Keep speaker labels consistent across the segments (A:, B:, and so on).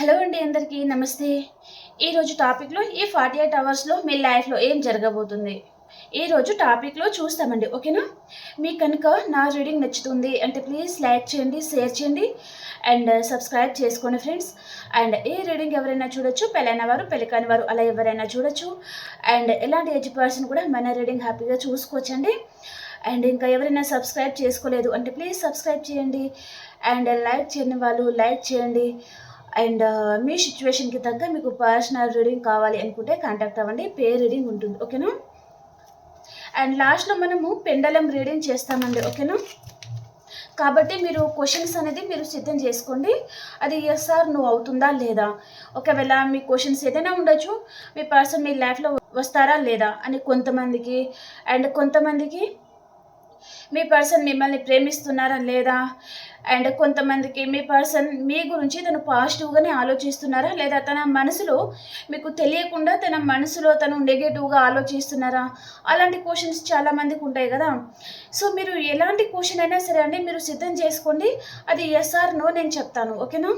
A: Hello అండి అందరికీ నమస్తే. ఈరోజు టాపిక్లో ఈ ఫార్టీ ఎయిట్ అవర్స్లో మీ లైఫ్లో ఏం జరగబోతుంది? ఈరోజు టాపిక్లో చూస్తామండి ఓకేనా? మీకు కనుక నా రీడింగ్ నచ్చుతుంది అంటే ప్లీజ్ లైక్ చేయండి షేర్ చేయండి అండ్ సబ్స్క్రైబ్ చేసుకోండి ఫ్రెండ్స్ అండ్ ఈ రీడింగ్ ఎవరైనా చూడొచ్చు పెళ్ళైన వారు పెళ్ళి కాని వారు అలా ఎవరైనా చూడొచ్చు. అండ్ ఎలాంటి ఏజ్ పర్సన్ కూడా మన రీడింగ్ హ్యాపీగా చూసుకోవచ్చండి. అండ్ ఇంకా ఎవరైనా సబ్స్క్రైబ్ చేసుకోలేదు అంటే ప్లీజ్ సబ్స్క్రైబ్ చేయండి. అండ్ లైక్ చేయని వాళ్ళు లైక్ చేయండి. అండ్ మీ సిచ్యువేషన్కి తగ్గ మీకు పర్సనల్ రీడింగ్ కావాలి అనుకుంటే కాంటాక్ట్ అవ్వండి పే రీడింగ్ ఉంటుంది ఓకేనా? అండ్ లాస్ట్లో మనము పెండలం రీడింగ్ చేస్తామండి ఓకేనా? కాబట్టి మీరు క్వశ్చన్స్ అనేది మీరు సిద్ధం చేసుకోండి అది ఎస్ సార్ నువ్వు అవుతుందా లేదా? ఒకవేళ మీ క్వశ్చన్స్ ఏదైనా ఉండొచ్చు మీ పర్సన్ మీ లైఫ్లో వస్తారా లేదా అని కొంతమందికి అండ్ కొంతమందికి మీ పర్సన్ మిమ్మల్ని ప్రేమిస్తున్నారా లేదా అండ్ కొంతమందికి మీ పర్సన్ మీ గురించి తను పాజిటివ్గానే ఆలోచిస్తున్నారా? లేదా తన మనసులో మీకు తెలియకుండా తన మనసులో తను నెగటివ్గా ఆలోచిస్తున్నారా? అలాంటి క్వశ్చన్స్ చాలామందికి ఉంటాయి కదా. సో మీరు ఎలాంటి క్వశ్చన్ అయినా సరే అండి మీరు సిద్ధం చేసుకోండి. అది ఎస్ ఆర్ నో నేను చెప్తాను. ఓకేనా?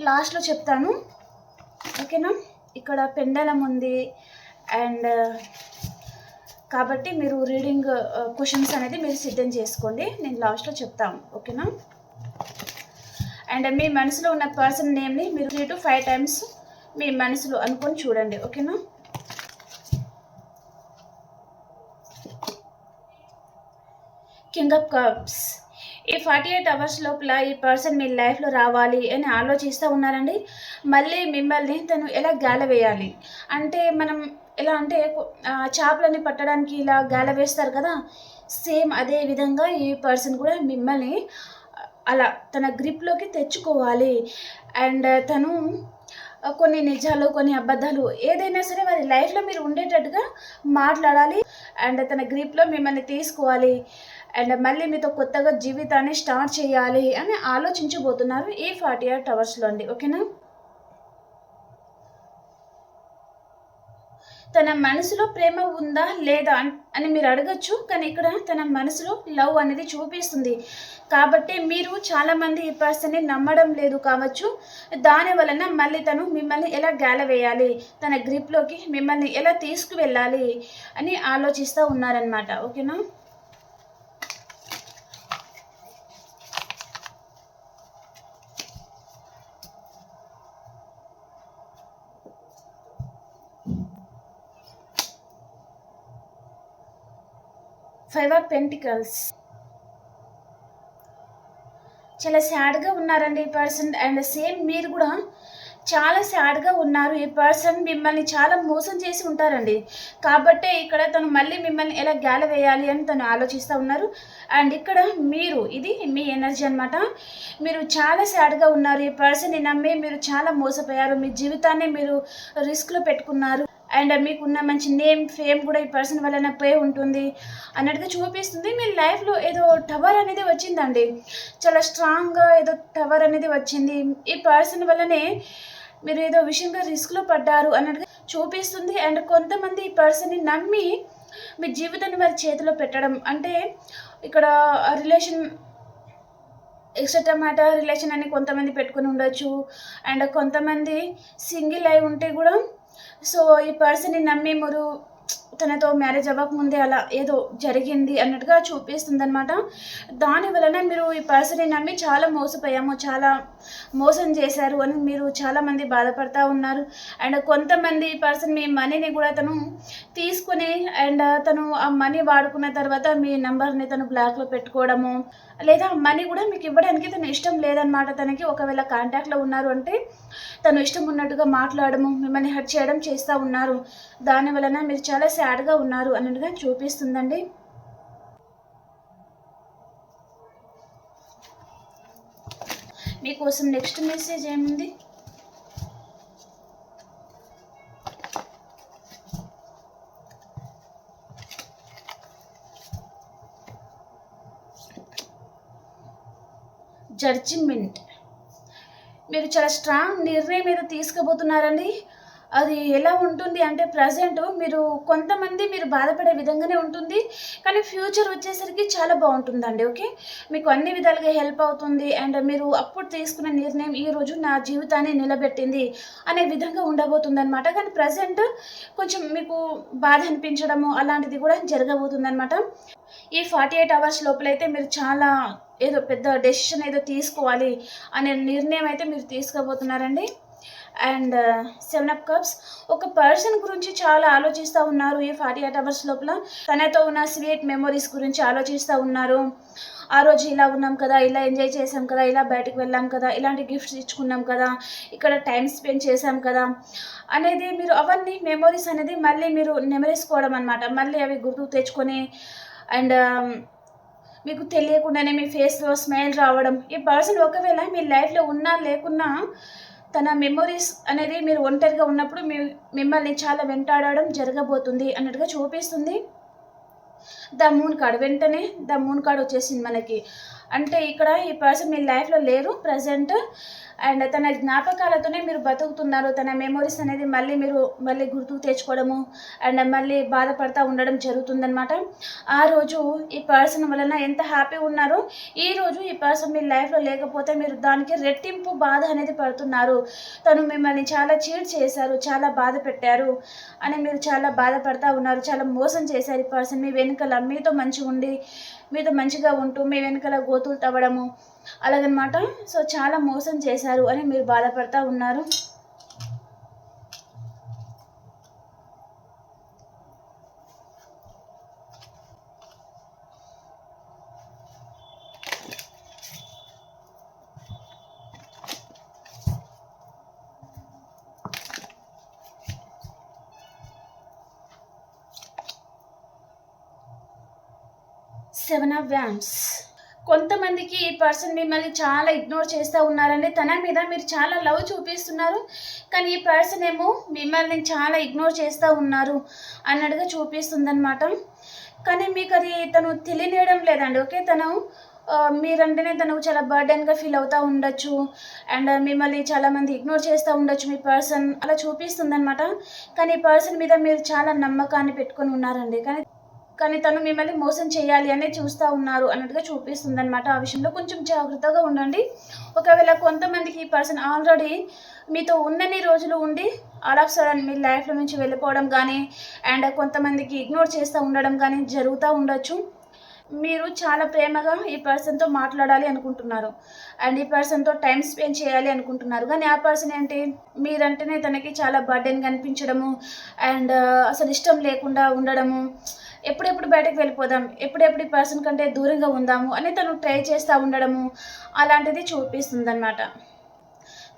A: లాస్ట్లో చెప్తాను. ఓకేనా? ఇక్కడ పెండలం ఉంది. అండ్ కాబట్టి మీరు రీడింగ్ క్వశ్చన్స్ uh, అనేది మీరు సిద్ధం చేసుకోండి. నేను లాస్ట్లో చెప్తాను. ఓకేనా అండ్ మీ మనసులో ఉన్న పర్సన్ నేమ్ని మీరు త్రీ టు ఫైవ్ టైమ్స్ మీ మనసులో అనుకొని చూడండి. ఓకేనా కింగ్ ఆఫ్ కప్స్ ఈ ఫార్టీ ఎయిట్ అవర్స్ లోపల ఈ పర్సన్ మీ లైఫ్లో రావాలి అని ఆలోచిస్తూ ఉన్నారండి. మళ్ళీ మిమ్మల్ని తను ఎలా గాల వేయాలి అంటే మనం ఎలా అంటే చేపలని పట్టడానికి ఇలా గాల వేస్తారు కదా సేమ్ అదే విధంగా ఈ పర్సన్ కూడా మిమ్మల్ని అలా తన గ్రిప్లోకి తెచ్చుకోవాలి. అండ్ తను కొన్ని నిజాలు కొన్ని అబద్ధాలు ఏదైనా సరే వారి లైఫ్లో మీరు ఉండేటట్టుగా మాట్లాడాలి. అండ్ తన గ్రిప్లో మిమ్మల్ని తీసుకోవాలి. అండ్ మళ్ళీ మీతో కొత్తగా జీవితాన్ని స్టార్ట్ చేయాలి అని ఆలోచించబోతున్నారు ఈ ఫార్టీ ఎయిట్ అవర్స్లో అండి. ఓకేనా? తన మనసులో ప్రేమ ఉందా లేదా అని మీరు అడగచ్చు కానీ ఇక్కడ తన మనసులో లవ్ అనేది చూపిస్తుంది. కాబట్టి మీరు చాలామంది ఈ పర్సన్ని నమ్మడం లేదు కావచ్చు. దాని వలన మళ్ళీ తను మిమ్మల్ని ఎలా గాల వేయాలి? తన గ్రిప్లోకి మిమ్మల్ని ఎలా తీసుకువెళ్ళాలి? అని ఆలోచిస్తూ ఉన్నారనమాట ఓకేనా? ఫైవ్ ఆఫ్ పెంటికల్స్ చాలా సాడ్గా ఉన్నారండి ఈ పర్సన్ అండ్ సేమ్ మీరు కూడా చాలా సాడ్గా ఉన్నారు. ఈ పర్సన్ మిమ్మల్ని చాలా మోసం చేసి ఉంటారండి. కాబట్టే ఇక్కడ తను మళ్ళీ మిమ్మల్ని ఎలా గాల వేయాలి అని తను ఆలోచిస్తూ ఉన్నారు. అండ్ ఇక్కడ మీరు ఇది మీ ఎనర్జీ అనమాట మీరు చాలా సాడ్గా ఉన్నారు. ఈ పర్సన్ని నమ్మి మీరు చాలా మోసపోయారు. మీ జీవితాన్ని మీరు రిస్క్లో పెట్టుకున్నారు. అండ్ మీకున్న మంచి నేమ్ ఫేమ్ కూడా ఈ పర్సన్ వలన పోయి ఉంటుంది అన్నట్టుగా చూపిస్తుంది. మీ లైఫ్లో ఏదో టవర్ అనేది వచ్చిందండి. చాలా స్ట్రాంగ్గా ఏదో టవర్ అనేది వచ్చింది. ఈ పర్సన్ వల్లనే మీరు ఏదో విషయంగా రిస్క్లో పడ్డారు అన్నట్టుగా చూపిస్తుంది. అండ్ కొంతమంది ఈ పర్సన్ని నమ్మి మీ జీవితాన్ని వారి చేతిలో పెట్టడం. అంటే ఇక్కడ రిలేషన్ ఎక్సెట్రా మ్యాటర్ రిలేషన్ అని కొంతమంది పెట్టుకుని ఉండొచ్చు. అండ్ కొంతమంది సింగిల్ అయి ఉంటే కూడా సో ఈ పర్సన్ని నమ్మి మీరు తనతో మ్యారేజ్ అవ్వకముందే అలా ఏదో జరిగింది అన్నట్టుగా చూపిస్తుంది అనమాట దాని వలన మీరు ఈ పర్సన్ని నమ్మి చాలా మోసపోయాము చాలా మోసం చేశారు అని మీరు చాలామంది బాధపడతా ఉన్నారు. అండ్ కొంతమంది పర్సన్ మీ మనీని కూడా తను తీసుకుని అండ్ తను ఆ మనీ వాడుకున్న తర్వాత మీ నంబర్ని తను బ్లాక్లో పెట్టుకోవడము లేదా మనీ కూడా మీకు ఇవ్వడానికి తను ఇష్టం లేదనమాట తనకి ఒకవేళ కాంటాక్ట్లో ఉన్నారు అంటే తను ఇష్టం ఉన్నట్టుగా మాట్లాడము మిమ్మల్ని హర్ట్ చేయడం చేస్తూ ఉన్నారు. దాని వలన మీరు చాలా సాడ్గా ఉన్నారు అన్నట్టుగా చూపిస్తుందండి. మీకోసం నెక్స్ట్ మెసేజ్ ఏముంది? జడ్జిమెంట్ మీరు చాలా స్ట్రాంగ్ నిర్ణయం మీద తీసుకోబోతున్నారండి అది ఎలా ఉంటుంది అంటే ప్రజెంట్ మీరు కొంతమంది మీరు బాధపడే విధంగానే ఉంటుంది కానీ ఫ్యూచర్ వచ్చేసరికి చాలా బాగుంటుందండి ఓకే మీకు అన్ని విధాలుగా హెల్ప్ అవుతుంది అండ్ మీరు అప్పుడు తీసుకున్న నిర్ణయం ఈ రోజు నా జీవితాన్ని నిలబెట్టింది అనే విధంగా ఉండబోతుంది అనమాట కానీ ప్రజెంట్ కొంచెం మీకు బాధ అనిపించడము అలాంటిది కూడా జరగబోతుంది అనమాట ఈ ఫార్టీ ఎయిట్ అవర్స్ లోపలైతే మీరు చాలా ఏదో పెద్ద డెసిషన్ ఏదో తీసుకోవాలి అనే నిర్ణయం అయితే మీరు తీసుకోబోతున్నారండి. And seven of cups. ఒక పర్సన్ గురించి చాలా ఆలోచిస్తూ ఉన్నారు ఈ ఫార్టీ ఎయిట్ అవర్స్ లోపల. తనతో ఉన్న స్వీట్ మెమొరీస్ గురించి ఆలోచిస్తూ ఉన్నారు. ఆ రోజు ఇలా ఉన్నాం కదా ఇలా ఎంజాయ్ చేసాం కదా ఇలా బయటకు వెళ్ళాం కదా ఇలాంటి గిఫ్ట్స్ ఇచ్చుకున్నాం కదా ఇక్కడ టైం స్పెండ్ చేసాం కదా అనేది మీరు అవన్నీ మెమొరీస్ అనేది మళ్ళీ మీరు నెమరేసుకోవడం అనమాట మళ్ళీ అవి గుర్తుకు తెచ్చుకొని అండ్ మీకు తెలియకుండానే మీ ఫేస్లో స్మైల్ రావడం. ఈ పర్సన్ ఒకవేళ మీ లైఫ్లో ఉన్నా లేకున్నా తన మెమొరీస్ అనేది మీరు ఒంటరిగా ఉన్నప్పుడు మిమ్మల్ని చాలా వెంటాడడం జరగబోతుంది అన్నట్టుగా చూపిస్తుంది. ద మూన్ కార్డ్ వెంటనే ద మూన్ కార్డ్ వచ్చేసింది మనకి. అంటే ఇక్కడ ఈ పర్సన్ మీ లైఫ్లో లేరు ప్రజెంట్ అండ్ తన జ్ఞాపకాలతోనే మీరు బతుకుతున్నారు. తన మెమొరీస్ అనేది మళ్ళీ మీరు మళ్ళీ గుర్తుకు తెచ్చుకోవడము అండ్ మళ్ళీ బాధపడతా ఉండడం జరుగుతుందనమాట ఆ రోజు ఈ పర్సన్ వలన ఎంత హ్యాపీ ఉన్నారో ఈ రోజు ఈ పర్సన్ మీ లైఫ్లో లేకపోతే మీరు దానికి రెట్టింపు బాధ అనేది పడుతున్నారు. తను మిమ్మల్ని చాలా చీట్ చేశారు చాలా బాధ పెట్టారు అని మీరు చాలా బాధపడతా ఉన్నారు చాలా మోసం చేశారు ఈ పర్సన్ మీ వెనుకల మీతో మంచిగా ఉండి మీతో మంచిగా ఉంటూ మీ వెనకాల గోతులు తవ్వడము అలాగనమాట. సో చాలా మోసం చేశారు అని మీరు బాధపడతా ఉన్నారు. సెవెన్ ఆఫ్ వ్యాండ్స్ కొంతమందికి ఈ పర్సన్ మిమ్మల్ని చాలా ఇగ్నోర్ చేస్తూ ఉన్నారండి. తన మీద మీరు చాలా లవ్ చూపిస్తున్నారు. కానీ ఈ పర్సన్ ఏమో మిమ్మల్ని చాలా ఇగ్నోర్ చేస్తూ ఉన్నారు అన్నట్టుగా చూపిస్తుందనమాట కానీ మీకు అది తను తెలియనియడం లేదండి ఓకే? తను మీరంటేనే తనకు చాలా బర్డెన్గా ఫీల్ అవుతూ ఉండొచ్చు. అండ్ మిమ్మల్ని చాలామంది ఇగ్నోర్ చేస్తూ ఉండొచ్చు మీ పర్సన్ అలా చూపిస్తుంది అనమాట కానీ ఈ పర్సన్ మీద మీరు చాలా నమ్మకాన్ని పెట్టుకొని ఉన్నారండి. కానీ కానీ తను మిమ్మల్ని మోసం చేయాలి అనే చూస్తూ ఉన్నారు అన్నట్టుగా చూపిస్తుంది అనమాట ఆ విషయంలో కొంచెం జాగ్రత్తగా ఉండండి. ఒకవేళ కొంతమందికి ఈ పర్సన్ ఆల్రెడీ మీతో ఉన్నన్ని రోజులు ఉండి ఆల్ ఆఫ్ సడన్ మీ లైఫ్లో నుంచి వెళ్ళిపోవడం కానీ అండ్ కొంతమందికి ఇగ్నోర్ చేస్తూ ఉండడం కానీ జరుగుతూ ఉండొచ్చు. మీరు చాలా ప్రేమగా ఈ పర్సన్తో మాట్లాడాలి అనుకుంటున్నారు. అండ్ ఈ పర్సన్తో టైం స్పెండ్ చేయాలి అనుకుంటున్నారు. కానీ ఆ పర్సన్ ఏంటి? మీరంటేనే తనకి చాలా బర్డెన్ కనిపించడము అండ్ అసలు ఇష్టం లేకుండా ఉండడము ఎప్పుడెప్పుడు బయటకు వెళ్ళిపోదాం? ఎప్పుడెప్పుడు ఈ పర్సన్ కంటే దూరంగా ఉందాము? అని తను ట్రై చేస్తూ ఉండడము అలాంటిది చూపిస్తుంది అనమాట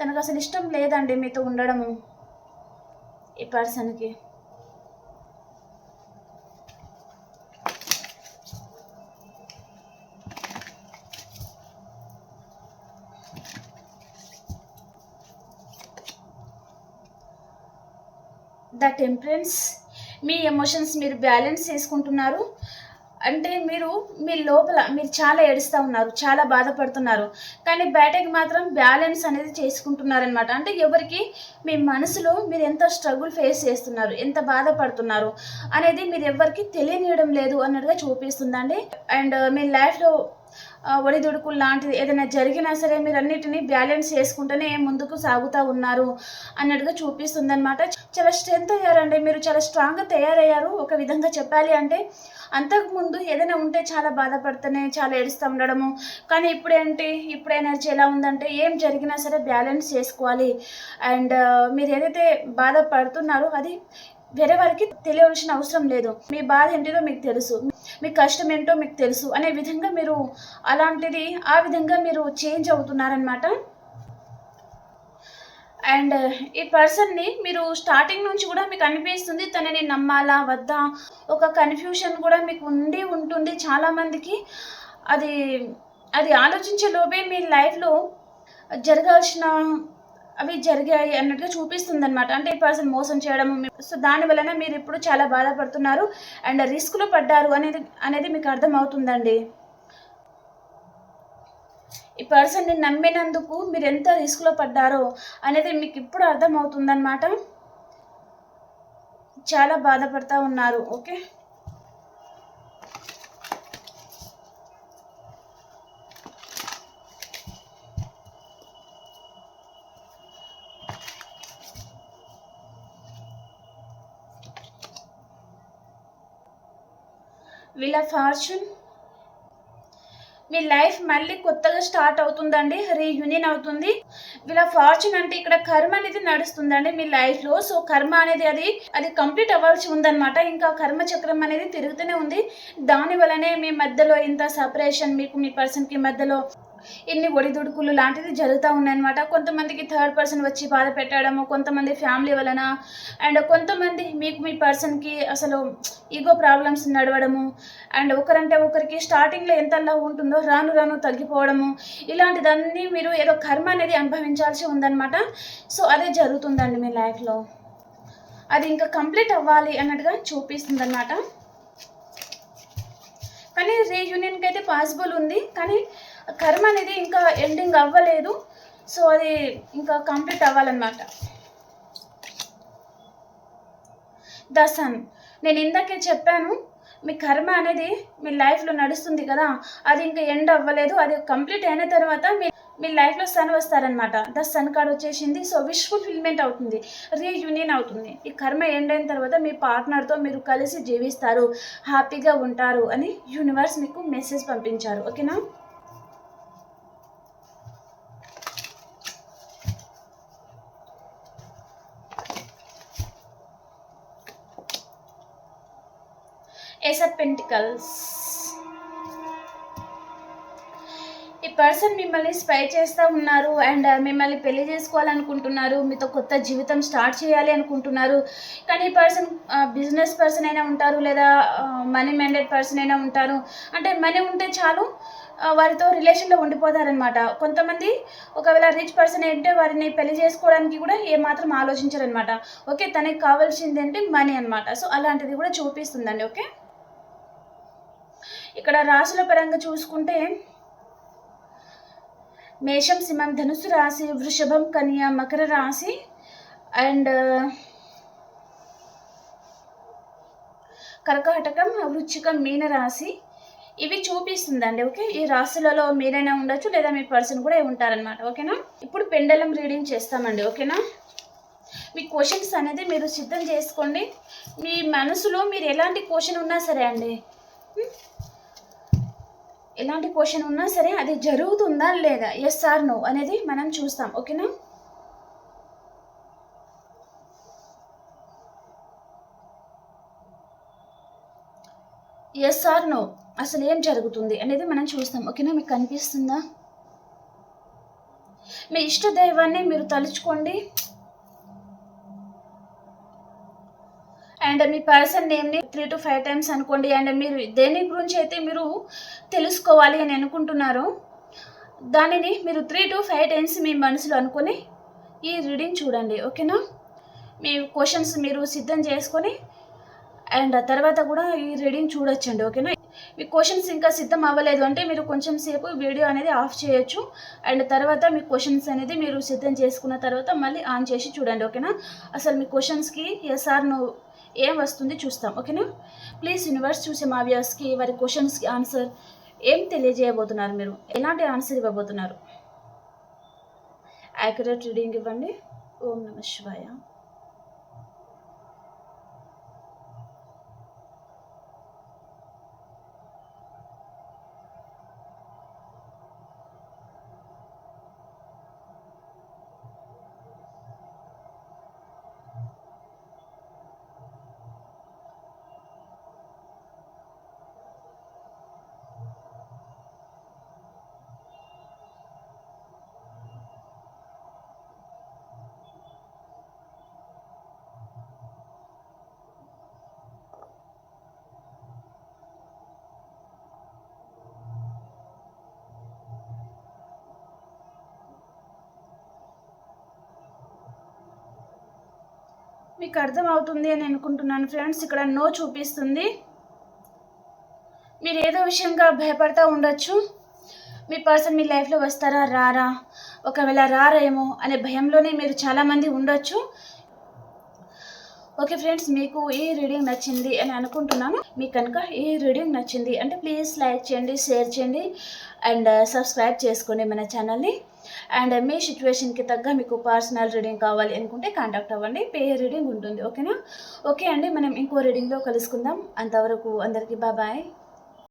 A: తనకు అసలు ఇష్టం లేదండి మీతో ఉండడము ఈ పర్సన్కి దట్ టెంపరెన్స్ మీ ఎమోషన్స్ మీరు బ్యాలెన్స్ చేసుకుంటున్నారు. అంటే మీరు మీ లోపల మీరు చాలా ఏడుస్తూ ఉన్నారు చాలా బాధపడుతున్నారు. కానీ బయటకి మాత్రం బ్యాలెన్స్ అనేది చేసుకుంటున్నారనమాట అంటే ఎవరికి మీ మనసులో మీరు ఎంత స్ట్రగుల్ ఫేస్ చేస్తున్నారు ఎంత బాధపడుతున్నారు అనేది మీరు ఎవరికి తెలియనియడం లేదు అన్నట్టుగా చూపిస్తుందండి. అండ్ మీ లైఫ్లో ఒడిదుడుకులు లాంటిది ఏదైనా జరిగినా సరే మీరు అన్నిటినీ బ్యాలెన్స్ చేసుకుంటూనే ముందుకు సాగుతూ ఉన్నారు అన్నట్టుగా చూపిస్తుంది అనమాట చాలా స్ట్రెంత్ అయ్యారండి. మీరు చాలా స్ట్రాంగ్గా తయారయ్యారు. ఒక విధంగా చెప్పాలి అంటే అంతకుముందు ఏదైనా ఉంటే చాలా బాధపడుతూనే చాలా ఏడుస్తూ ఉండడము. కానీ ఇప్పుడేంటి? ఇప్పుడు ఎనర్జీ ఎలా ఉందంటే ఏం జరిగినా సరే బ్యాలెన్స్ చేసుకోవాలి. అండ్ మీరు ఏదైతే బాధపడుతున్నారో అది వేరే వారికి తెలియవలసిన అవసరం లేదు. మీ బాధ ఏంటిదో మీకు తెలుసు. మీ కష్టం ఏంటో మీకు తెలుసు. అనే విధంగా మీరు అలాంటిది ఆ విధంగా మీరు చేంజ్ అవుతున్నారనమాట అండ్ ఈ పర్సన్ని మీరు స్టార్టింగ్ నుంచి కూడా మీకు అనిపిస్తుంది. తనని నమ్మాలా వద్దా? ఒక కన్ఫ్యూషన్ కూడా మీకు ఉండి ఉంటుంది చాలామందికి. అది అది ఆలోచించే లోపే మీ లైఫ్లో జరగాల్సిన అవి జరిగాయి అన్నట్టుగా చూపిస్తుంది అనమాట అంటే ఈ పర్సన్ మోసం చేయడం సో దాని వలన మీరు ఇప్పుడు చాలా బాధపడుతున్నారు అండ్ రిస్క్లో పడ్డారు అనేది అనేది మీకు అర్థం అవుతుందండి ఈ పర్సన్ని నమ్మినందుకు మీరు ఎంత రిస్క్లో పడ్డారో అనేది మీకు ఇప్పుడు అర్థమవుతుందన్నమాట. చాలా బాధపడతా ఉన్నారు ఓకే? వీళ్ళ ఫార్చ్యూన్ మీ లైఫ్ మళ్ళీ కొత్తగా స్టార్ట్ అవుతుందండి రీయూనియన్ అవుతుంది. వీళ్ళ ఫార్చ్యూన్ అంటే ఇక్కడ కర్మ అనేది నడుస్తుందండి మీ లైఫ్లో సో కర్మ అనేది అది అది కంప్లీట్ అవ్వాల్సి ఉందన్నమాట. ఇంకా కర్మ చక్రం అనేది తిరుగుతూనే ఉంది. దాని వలనే మీ మధ్యలో ఇంత సపరేషన్ మీకు మీ పర్సన్కి మధ్యలో ఇన్ని ఒడిదుడుకులు లాంటివి జరుగుతూ ఉన్నాయన్నమాట. కొంతమందికి థర్డ్ పర్సన్ వచ్చి బాధ పెట్టడము కొంతమంది ఫ్యామిలీ వలన అండ్ కొంతమంది మీకు మీ పర్సన్కి అసలు ఈగో ప్రాబ్లమ్స్ నడవడము అండ్ ఒకరంటే ఒకరికి స్టార్టింగ్లో ఎంత లవ్ ఉంటుందో రాను రాను తగ్గిపోవడము. ఇలాంటిదన్నీ మీరు ఏదో కర్మ అనేది అనుభవించాల్సి ఉందన్నమాట. సో అదే జరుగుతుందండి మీ లైఫ్లో అది ఇంకా కంప్లీట్ అవ్వాలి అన్నట్టుగా చూపిస్తుంది అనమాట కానీ రీయూనియన్కి అయితే పాసిబుల్ ఉంది. కానీ కర్మ అనేది ఇంకా ఎండింగ్ అవ్వలేదు. సో అది ఇంకా కంప్లీట్ అవ్వాలన్నమాట. ద సన్ నేను ఇందాకే చెప్పాను మీ కర్మ అనేది మీ లైఫ్లో నడుస్తుంది కదా అది ఇంకా ఎండ్ అవ్వలేదు. అది కంప్లీట్ అయిన తర్వాత మీ మీ లైఫ్లో సన్ వస్తారనమాట ద సన్ కార్డ్ వచ్చేసింది. సో విష్ ఫుల్ఫిల్మెంట్ అవుతుంది. రీయూనియన్ అవుతుంది. ఈ కర్మ ఎండ్ అయిన తర్వాత మీ పార్ట్నర్తో మీరు కలిసి జీవిస్తారు. హ్యాపీగా ఉంటారు అని యూనివర్స్ మీకు మెసేజ్ పంపించారు. ఓకేనా? ఆఫ్ పెంటికల్స్ ఈ పర్సన్ మిమ్మల్ని స్పై చేస్తూ ఉన్నారు అండ్ uh, మిమ్మల్ని పెళ్ళి చేసుకోవాలనుకుంటున్నారు మీతో కొత్త జీవితం స్టార్ట్ చేయాలి అనుకుంటున్నారు. కానీ ఈ పర్సన్ బిజినెస్ పర్సన్ అయినా ఉంటారు లేదా మనీ మైండెడ్ పర్సన్ అయినా ఉంటారు. అంటే మనీ ఉంటే చాలు uh, వారితో రిలేషన్లో ఉండిపోతారనమాట కొంతమంది ఒకవేళ రిచ్ పర్సన్ ఏంటంటే వారిని పెళ్ళి చేసుకోవడానికి కూడా ఏమాత్రం ఆలోచించరనమాట ఓకే తనకి కావాల్సింది ఏంటి మనీ అనమాట సో అలాంటిది కూడా చూపిస్తుందండి ఓకే ఇక్కడ రాశుల పరంగా చూసుకుంటే మేషం సింహం ధనుసు రాశి వృషభం కన్య మకర రాశి అండ్ కర్కాటకం వృచ్చికం మీన రాశి. ఇవి చూపిస్తుందండి ఓకే? ఈ రాశులలో మీరైనా ఉండొచ్చు లేదా మీ పర్సన్ కూడా ఉంటారనమాట ఓకేనా? ఇప్పుడు పెండలం రీడింగ్ చేస్తామండి ఓకేనా? మీ క్వశ్చన్స్ అనేది మీరు సిద్ధం చేసుకోండి. మీ మనసులో మీరు ఎలాంటి క్వశ్చన్ ఉన్నా సరే అండి ఎలాంటి క్వశ్చన్ ఉన్నా సరే అది జరుగుతుందా లేదా? ఎస్ ఆర్ నో అనేది మనం చూస్తాం. ఓకేనా ఎస్ ఆర్ నో అసలు ఏం జరుగుతుంది అనేది మనం చూస్తాం. ఓకేనా మీకు కనిపిస్తుందా? మీ ఇష్ట దైవాన్ని మీరు తలుచుకోండి. అండ్ మీ పర్సన్ నేమ్ని త్రీ టు ఫైవ్ టైమ్స్ అనుకోండి. అండ్ మీరు దేని గురించి అయితే మీరు తెలుసుకోవాలి అని అనుకుంటున్నారో దానిని మీరు త్రీ టు ఫైవ్ టైమ్స్ మీ మనసులో అనుకొని ఈ రీడింగ్ చూడండి. ఓకేనా? మీ క్వశ్చన్స్ మీరు సిద్ధం చేసుకొని అండ్ తర్వాత కూడా ఈ రీడింగ్ చూడొచ్చండి. ఓకేనా? మీ క్వశ్చన్స్ ఇంకా సిద్ధం అవ్వలేదు అంటే మీరు కొంచెం సేపు వీడియో అనేది ఆఫ్ చేయొచ్చు. అండ్ తర్వాత మీ క్వశ్చన్స్ అనేది మీరు సిద్ధం చేసుకున్న తర్వాత మళ్ళీ ఆన్ చేసి చూడండి. ఓకేనా? అసలు మీ క్వశ్చన్స్కి ఎస్ఆర్ నువ్వు ఏం వస్తుంది చూస్తాం ఓకేనా? ప్లీజ్ యూనివర్స్ చూసే మా వ్యూస్కి వారి క్వశ్చన్స్కి ఆన్సర్ ఏం తెలియజేయబోతున్నారు మీరు? ఎలాంటి ఆన్సర్ ఇవ్వబోతున్నారు? యాక్యురేట్ రీడింగ్ ఇవ్వండి. ఓం నమ శివాయ. మీకు అర్థం అవుతుంది అని అనుకుంటున్నాను ఫ్రెండ్స్. ఇక్కడ నో చూపిస్తుంది. మీరు ఏదో విషయంగా భయపడతా ఉండొచ్చు. మీ పర్సన్ మీ లైఫ్లో వస్తారా రారా? ఒకవేళ రారేమో అనే భయంలోనే మీరు చాలామంది ఉండొచ్చు. ఓకే ఫ్రెండ్స్ మీకు ఈ రీడింగ్ నచ్చింది అని అనుకుంటున్నాను మీకు కనుక ఈ రీడింగ్ నచ్చింది అంటే ప్లీజ్ లైక్ చేయండి షేర్ చేయండి అండ్ సబ్స్క్రైబ్ చేసుకోండి మన ఛానల్ని. అండ్ మీ సిచ్యువేషన్కి తగ్గ మీకు పర్సనల్ రీడింగ్ కావాలి అనుకుంటే కాంటాక్ట్ అవ్వండి. పే రీడింగ్ ఉంటుంది ఓకేనా ఓకే అండి మనం ఇంకో రీడింగ్లో కలుసుకుందాం. అంతవరకు అందరికీ బాయ్